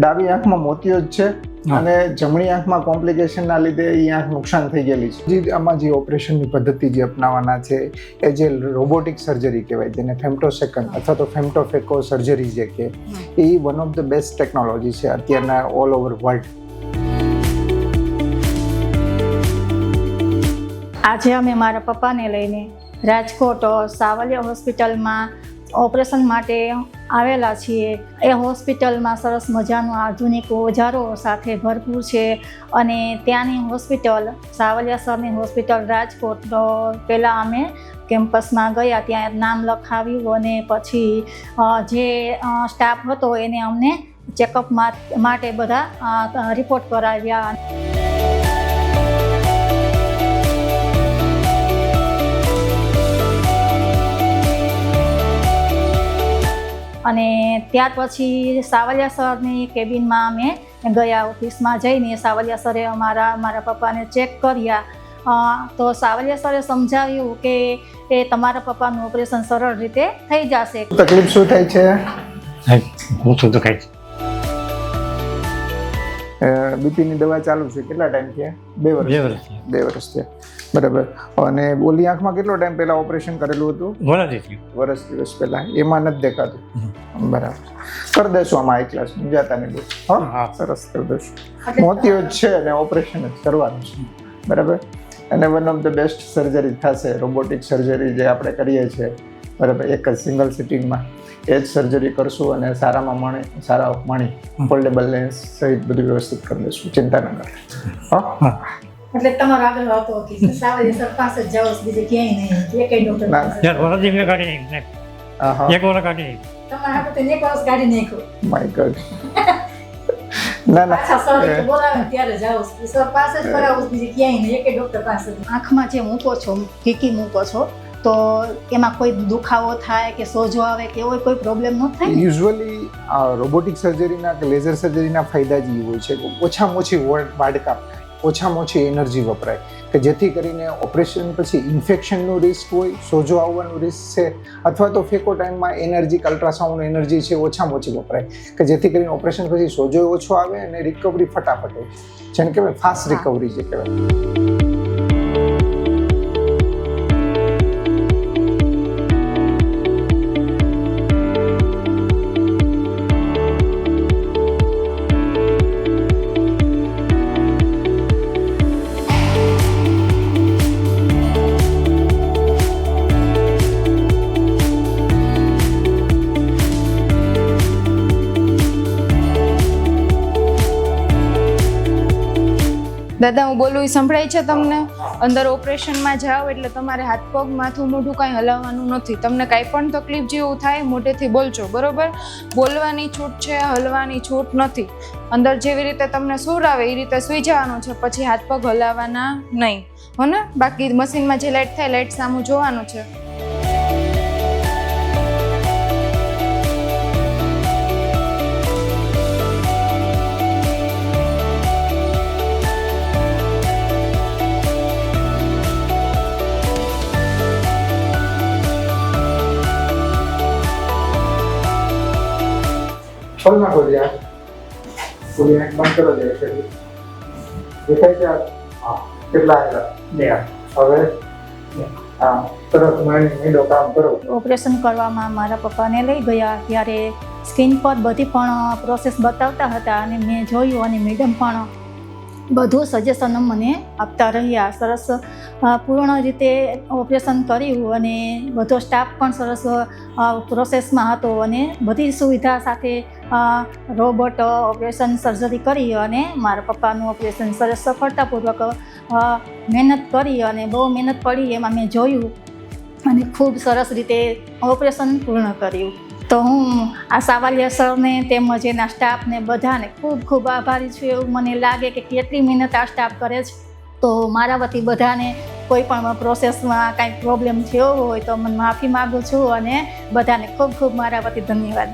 ડાબી આંખમાં મોતિયો જ છે અને જમણી આંખમાં કોમ્પ્લિકેશનના લીધે એ આંખ નુકસાન થઈ ગયેલી છે. જે આમાં જે ઓપરેશનની પદ્ધતિ જે અપનાવવાના છે એ જે રોબોટિક સર્જરી કહેવાય જેને ફેમ્ટોસેકન્ડ અથવા તો ફેમ્ટોફેકો સર્જરી જે કે એ one of the best technology છે અત્યારના ઓલ ઓવર વર્લ્ડ આજે અમે મારા પપ્પાને લઈને રાજકોટ સાવલિયા હોસ્પિટલમાં ઓપરેશન માટે આવેલા છીએ. એ હોસ્પિટલમાં સરસ મજાનું આધુનિક ઓજારો સાથે ભરપૂર છે અને ત્યાંની હોસ્પિટલ સાવલિયા સરની હોસ્પિટલ રાજકોટ પહેલાં અમે કેમ્પસમાં ગયા, ત્યાં નામ લખાવ્યું અને પછી જે સ્ટાફ હતો એને અમને ચેકઅપ માટે બધા રિપોર્ટ કરાવ્યા. ત્યાર પછી સાવલિયા સરની કેબિનમાં અમે ગયા ઓફિસમાં જઈને સાવલિયા સરે અમારા મારા પપ્પાને ચેક કર્યા. તો સાવલિયા સરે સમજાવ્યું કે એ તમારા પપ્પાનું ઓપરેશન સરળ રીતે થઈ જશે. તકલીફ શું થાય છે? હું શું તો ખાઈ બીપીની દવા ચાલુ છે. કેટલા ટાઈમ થયા? બે બે વર્ષ બે વર્ષ થયા. બરાબર. અને ઓલી આંખમાં કેટલો ટાઈમ પહેલા ઓપરેશન કરેલું હતું? વર્ષ દિવસ પહેલા. એમાં નથી દેખાતું. બરાબર. કરી દેશું આમાં આઈ ક્લાસ જાતા નહીં હા. સરસ કરી દેશું મોતીઓ જ છે અને ઓપરેશન જ કરવાનું છે. બરાબર. અને one of the best surgery થશે. રોબોટિક સર્જરી જે આપણે કરીએ છીએ. બરાબર એક જ સિંગલ સિટિંગમાં એ જ સર્જરી કરશું અને સારામાં મણી સારા મણી ફોલ્ડેબલ લેન્સ સહિત બધું વ્યવસ્થિત કરી દઈશું ચિંતા ન કરે હા? એટલે તમારો આગળ હતો કે સાવલિયા સર પાસે જ જાઓ બીજે ક્યાંય નહીં. એકેય ડોક્ટર ના. કાઢી એક વરસ કાઢી નાખ્યું. તમારા હાથે એક વર્ષ કાઢી નાખ્યું. માય ગોડ ના ના. સર બોલાવે ત્યારે જાઓ. સર પાસે જ કરાવું બીજે ક્યાંય નહીં. એકે ડોક્ટર પાસે આંખમાં જે મૂકો છો કીકી મૂકો છો તો એમાં કોઈ દુખાવો થાય કે સોજો આવે કે એવો કોઈ પ્રોબ્લેમ ન થાય? યુઝ્યુઅલી આ રોબોટિક સર્જરીના કે લેઝર સર્જરીના ફાયદા જ એ હોય છે કે ઓછામાં ઓછી વાડકાપ થાય ઓછામાં ઓછી એનર્જી વપરાય. કે જેથી કરીને ઓપરેશન પછી ઇન્ફેક્શનનું રિસ્ક હોય સોજો આવવાનું રિસ્ક છે અથવા તો ફેકો ટાઈમમાં એનર્જી અલ્ટ્રાસાઉન્ડ એનર્જી છે ઓછામાં ઓછી વપરાય. કે જેથી કરીને ઓપરેશન પછી સોજો ઓછો આવે અને રિકવરી ફટાફટ હોય. જેને કહેવાય ફાસ્ટ રિકવરી જે કહેવાય. દાદા, હું બોલું એ સંભળાય છે તમને? અંદર ઓપરેશનમાં જાઓ, એટલે તમારે હાથ પગ, માથું મોઢું કાંઈ હલાવવાનું નથી. તમને કાંઈ પણ તકલીફ જેવું થાય, મોઢેથી બોલજો, બરોબર? બોલવાની છૂટ છે, હલવાની છૂટ નથી. અંદર જેવી રીતે તમને સૂર આવે એ રીતે સૂઈ જવાનું છે, પછી હાથ પગ હલાવવાના નહીં. હો ને? બાકી મશીનમાં જે લાઇટ થાય લાઇટ સામું જોવાનું છે. ખોલ નાખો જે. ખોલી આંખ બંધ કરો જે. દેખાય છે. કેટલા આવેલા બે હવે, હા તરત મારી મીંડો કામ કરો ઓપરેશન કરવામાં મારા પપ્પાને લઈ ગયા, ત્યારે સ્કિન પર બધી પણ પ્રોસેસ બતાવતા હતા અને મેં જોયું અને મેડમ પણ બધું સજેશનો મને આપતા રહ્યા. સરસ પૂર્ણ રીતે ઓપરેશન કર્યું અને બધો સ્ટાફ પણ સરસ પ્રોસેસમાં હતો અને બધી સુવિધા સાથે રોબોટ ઓપરેશન સર્જરી કરી અને મારા પપ્પાનું ઓપરેશન સરસ સફળતાપૂર્વક મહેનત કરી અને બહુ મહેનત પડી એમાં મેં જોયું અને ખૂબ સરસ રીતે ઓપરેશન પૂર્ણ કર્યું. તો હું આ સાવાલિયા સરને તેમજ એના સ્ટાફને બધાને ખૂબ ખૂબ આભારી છું. એવું મને લાગે કે કેટલી મહેનત આ સ્ટાફ કરે છે. તો મારા વતી બધાને કોઈ પણ પ્રોસેસમાં કાંઈ પ્રોબ્લેમ થયો હોય તો મને માફી માગું છું અને બધાને ખૂબ ખૂબ મારા વતી ધન્યવાદ.